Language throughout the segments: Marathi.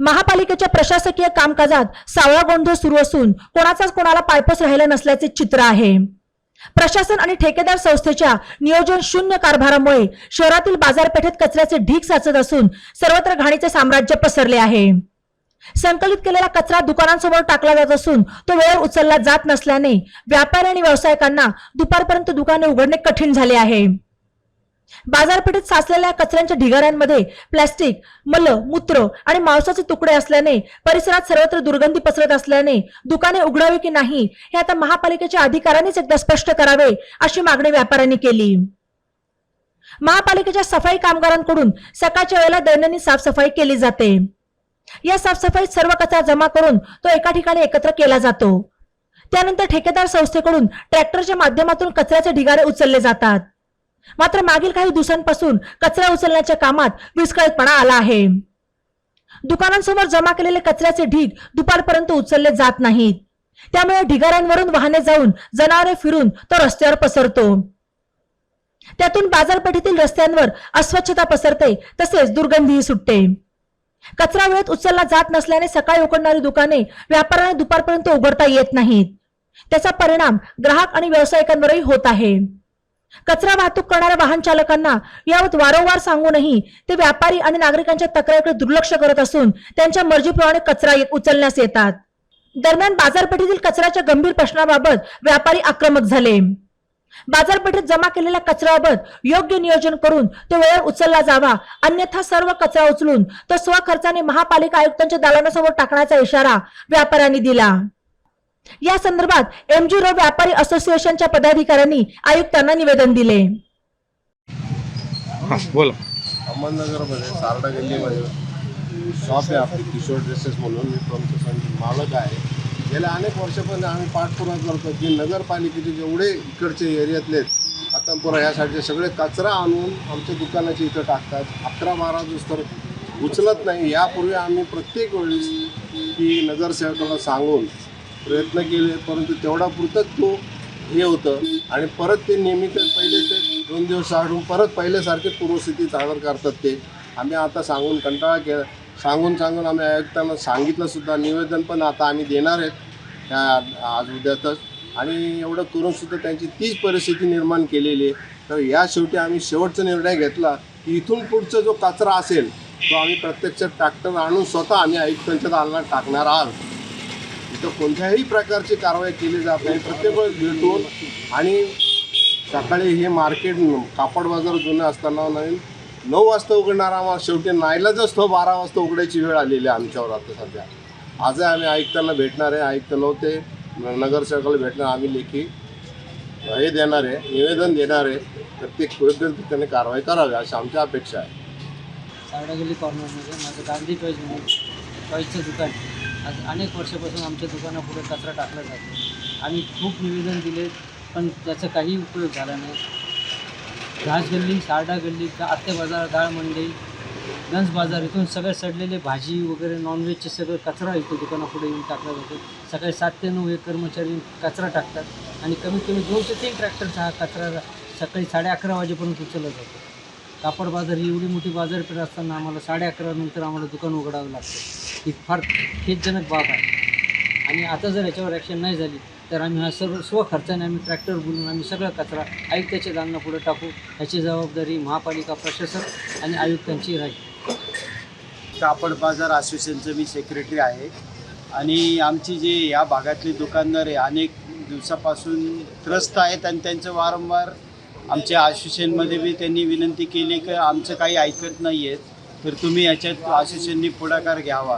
महापालिकेच्या प्रशासकीय कामकाजात सावळा गोंधळ सुरू असून कोणाचाच कोणाला पायपस राहिला नसल्याचे चित्र आहे. प्रशासन आणि ठेकेदार संस्थेच्या नियोजन शून्य कारभारामुळे शहरातील बाजारपेठेत कचऱ्याचे ढीग साचत असून सर्वत्र घाणीचे साम्राज्य पसरले आहे. संकलित केलेला कचरा दुकानांसमोर टाकला जात असून तो वेळेवर उचलला जात नसल्याने व्यापारी आणि व्यावसायिकांना दुपारपर्यंत दुकाने उघडणे कठीण झाले आहे. बाजारपेठेत साचलेल्या कचऱ्यांच्या ढिगाऱ्यांमध्ये प्लॅस्टिक मल मूत्र आणि मांसाचे तुकडे असल्याने परिसरात सर्वत्र दुर्गंधी पसरत असल्याने दुकाने उघडावी की नाही हे आता महापालिकेच्या अधिकाऱ्यांनीच एकदा स्पष्ट करावे अशी मागणी व्यापाऱ्यांनी केली. महापालिकेच्या सफाई कामगारांकडून सकाळच्या वेळेला दैनंदिन साफसफाई केली जाते. या साफसफाईत सर्व कचरा जमा करून तो एका ठिकाणी एकत्र केला जातो. त्यानंतर ठेकेदार संस्थेकडून ट्रॅक्टरच्या माध्यमातून कचऱ्याचे ढिगारे उचलले जातात. मात्र मागील काही दिवसांपासून कचरा उचलण्याच्या कामात विस्कळीतपणा आला आहे. दुकानांसमोर जमा केलेले कचऱ्याचे ढीग दुपारपर्यंत उचलले जात नाहीत. त्यामुळे ढिगाऱ्यांवरून वाहने जाऊन जनावरे फिरून तो रस्त्यावर पसरतो. त्यातून बाजारपेठेतील रस्त्यांवर अस्वच्छता पसरते तसेच दुर्गंधीही सुटते. कचरा वेळेत उचलला जात नसल्याने सकाळी उघडणारी दुकाने व्यापाऱ्यांना दुपारपर्यंत उघडता येत नाहीत. त्याचा परिणाम ग्राहक आणि व्यावसायिकांवरही होत आहे. कचरा वाहतूक करणाऱ्या वाहन चालकांना यावत वारंवार सांगूनही ते व्यापारी आणि नागरिकांच्या तक्रारीकडे दुर्लक्ष करत असून त्यांच्या मर्जीप्रमाणे कचरा उचलण्यास येतात. दरम्यान बाजारपेठेतील कचऱ्याच्या गंभीर प्रश्नाबाबत व्यापारी आक्रमक झाले. बाजारपेठेत जमा केलेल्या कचऱ्याबाबत योग्य नियोजन करून तो वेळेवर उचलला जावा अन्यथा सर्व कचरा उचलून तो स्वखर्चाने महापालिका आयुक्तांच्या दालनासमोर टाकण्याचा इशारा व्यापाऱ्यांनी दिला. या संदर्भात एमजी रोड व्यापारी असोसिएशनच्या पदाधिकाऱ्यांनी आयुक्तांना निवेदन दिले. हां बोला. अहमदनगरमध्ये सारडा गल्लीमध्ये शॉप आहे आपली किशोर ड्रेसेस म्हणून मी प्रमुख मालक आहे. गेल्या अनेक वर्षापासून आम्ही पाठपुरावा करतो की नगरपालिकेचे जेवढे इकडचे एरियातले हातमपुरा या साईडचे सगळे कचरा आणून आमच्या दुकानाच्या इथं टाकतात. अकरा बारा दिवस तर उचलत नाही. यापूर्वी आम्ही प्रत्येक वेळेस की नगरसेवकाला सांगून प्रयत्न केले परंतु तेवढा पुरतच तो हे होतं. आणि परत ते नेहमी ते पहिले ते दोन दिवस आढळून परत पहिल्यासारखे पूर्वस्थिती सादर करतात ते. आम्ही आता सांगून कंटाळा केला. सांगून सांगून आम्ही आयुक्तांना सांगितलंसुद्धा निवेदन पण आता आम्ही देणार आहेत. ह्या आज उद्यातच. आणि एवढं करूनसुद्धा त्यांची तीच परिस्थिती निर्माण केलेली आहे. तर या शेवटी आम्ही शेवटचा निर्णय घेतला की इथून पुढचा जो कचरा असेल तो आम्ही प्रत्यक्षात ट्रॅक्टर आणून स्वतः आम्ही आयुक्तांच्या दालनात टाकणार आहोत. इथं कोणत्याही प्रकारची कारवाई केली जात नाही. प्रत्येक वेळेस भेटून आणि सकाळी हे मार्केट कापड बाजार जुनं असताना नवीन नऊ वाजता उघडणार आम्हाला शेवटी नाईलाजच तो बारा वाजता उघडायची वेळ आलेली आहे आमच्यावर आता सध्या. आजही आम्ही आयुक्तांना भेटणार आहे. आयुक्त नव्हते. न- नगरसेवकाला भेटणार आम्ही लेखी हे देणार आहे. निवेदन देणार आहे. प्रत्येक योग्य त्याने कारवाई करावी अशी आमची अपेक्षा आहे. सावडागल्ली कॉर्नरमध्ये माझं गांधी टॉईज म्हणून टॉईजचं दुकान. आहे. आज अनेक वर्षापासून आमच्या दुकानापुढे कचरा टाकला जातो. आम्ही खूप निवेदन दिले पण त्याचा काही उपयोग झाला नाही. घास गल्ली सारडा गल्ली आत्ते बाजार डाळ मंडई गंज बाजार इथून सगळे सडलेले भाजी वगैरे नॉनव्हेजचे सगळं कचरा इथे दुकानापुढे येऊन टाकला जातो. सकाळी सात ते नऊ हे कर्मचारी कचरा टाकतात आणि कमीत कमी दोन ते तीन ट्रॅक्टरचा हा कचरा सकाळी साडे अकरा वाजेपर्यंत उचलला जातो. कापड बाजार ही एवढी मोठी बाजारपेठ असताना आम्हाला साडे अकरा नंतर आम्हाला दुकान उघडावं लागतं. ही फार खेदजनक बाब आहे. आणि आता जर याच्यावर ॲक्शन नाही झाली तर आम्ही हा सर्व स्वखर्चाने आम्ही ट्रॅक्टर बोलून आम्ही सगळा कचरा आयुक्ताच्या दालना पुढे टाकू. ह्याची जबाबदारी महापालिका प्रशासन आणि आयुक्तांची राहील. कापड बाजार असोसिएशनचं मी सेक्रेटरी आहे. आणि आमची जे या भागातले दुकानदार आहे अनेक दिवसापासून त्रस्त आहेत आणि त्यांचं वारंवार आमच्या असोसिएशनमध्ये बी त्यांनी विनंती केली की आमचं काही ऐकत नाही आहेत तर तुम्ही याच्यात असोसिएशननी पुढाकार घ्यावा.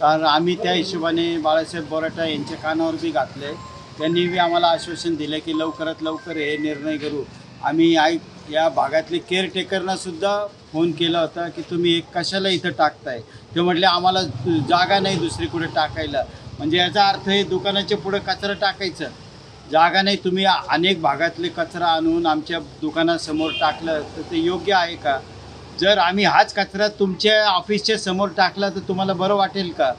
कारण आम्ही त्या हिशोबाने बाळासाहेब बोराटा यांच्या कानावर बी घातले त्यांनी बी आम्हाला आश्वासन दिलं की लवकरात लवकर हे निर्णय करू. आम्ही आय या भागातले केअरटेकरनासुद्धा फोन केला होता की तुम्ही एक कशाला इथं टाकताय? ते म्हटले आम्हाला जागा नाही दुसरी कुठे टाकायला. म्हणजे याचा अर्थ हे दुकानाच्या पुढं कचरा टाकायचं. जागा नाही तुम्ही अनेक भागातले कचरा आणून आमच्या दुकानासमोर टाकलं तर ते योग्य आहे का? जर आम्ही हाच कचरा तुमच्या ऑफिसच्या समोर टाकला तर तुम्हाला बरं वाटेल का?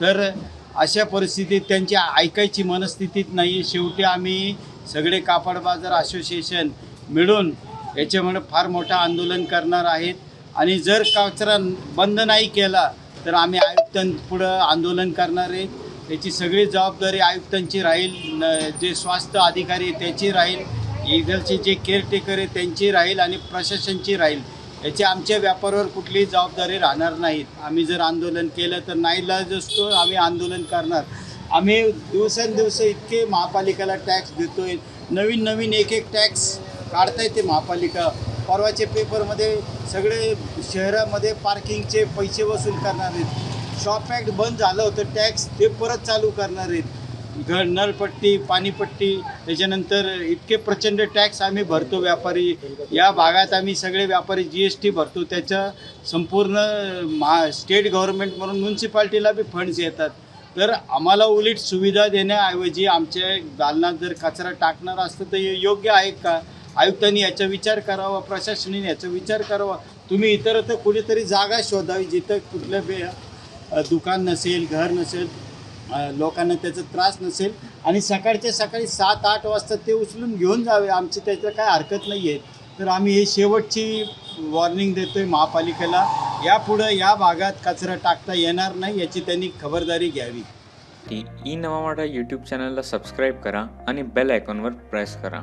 तर अशा परिस्थितीत त्यांची ऐकायची मनस्थितीत नाही. शेवटी आम्ही सगळे कापड बाजार असोसिएशन मिळून याच्यामुळे फार मोठं आंदोलन करणार आहेत. आणि जर कचरा बंद नाही केला तर आम्ही आयुक्तांपुढं आंदोलन करणार आहे. याची सगळी जबाबदारी आयुक्तांची राहील न- जे स्वास्थ्य अधिकारी त्याची राहील इकडचे जे केअरटेकर आहे त्यांची राहील आणि प्रशासनची राहील. याची आमच्या व्यापारावर कुठलीही जबाबदारी राहणार नाहीत आम्ही जर आंदोलन केलं तर नाईलाज असतो आम्ही आंदोलन करणार. आम्ही दिवसेंदिवस इतके महापालिकेला टॅक्स देतोय. नवीन नवीन एक एक टॅक्स काढताय ते महापालिका. परवाचे पेपरमध्ये सगळे शहरामध्ये पार्किंगचे पैसे वसूल करणार आहेत. शॉप ॲक्ट बंद झालं होतं टॅक्स ते परत चालू करणार आहेत. घर नळपट्टी पाणीपट्टी त्याच्यानंतर इतके प्रचंड टॅक्स आम्ही भरतो व्यापारी. या भागात आम्ही सगळे व्यापारी जी एस टी भरतो. त्याच्या संपूर्ण मा स्टेट गव्हर्नमेंट म्हणून म्युन्सिपाल्टीला बी फंड्स येतात. तर आम्हाला उलट सुविधा देण्याऐवजी आमच्या दालनात जर कचरा टाकणार असतं तर हे योग्य आहे का? आयुक्तांनी याचा विचार करावा प्रशासनाने याचा विचार करावा. तुम्ही इतरत्र कुठेतरी जागा शोधावी जिथं कुठलं बे दुकान नसेल घर नसेल लोकांना त्याचा त्रास नसेल आणि सकाळच्या सकाळी सात आठ वाजता ते उचलून घेऊन जावे आमची त्याचं काय हरकत नाही आहे तर आम्ही हे शेवटची वॉर्निंग देतोय महापालिकेला. यापुढं या भागात कचरा टाकता येणार नाही याची त्यांनी खबरदारी घ्यावी. ई नवा मराठा यूट्यूब चॅनलला सबस्क्राईब करा आणि बेल आयकॉनवर प्रेस करा.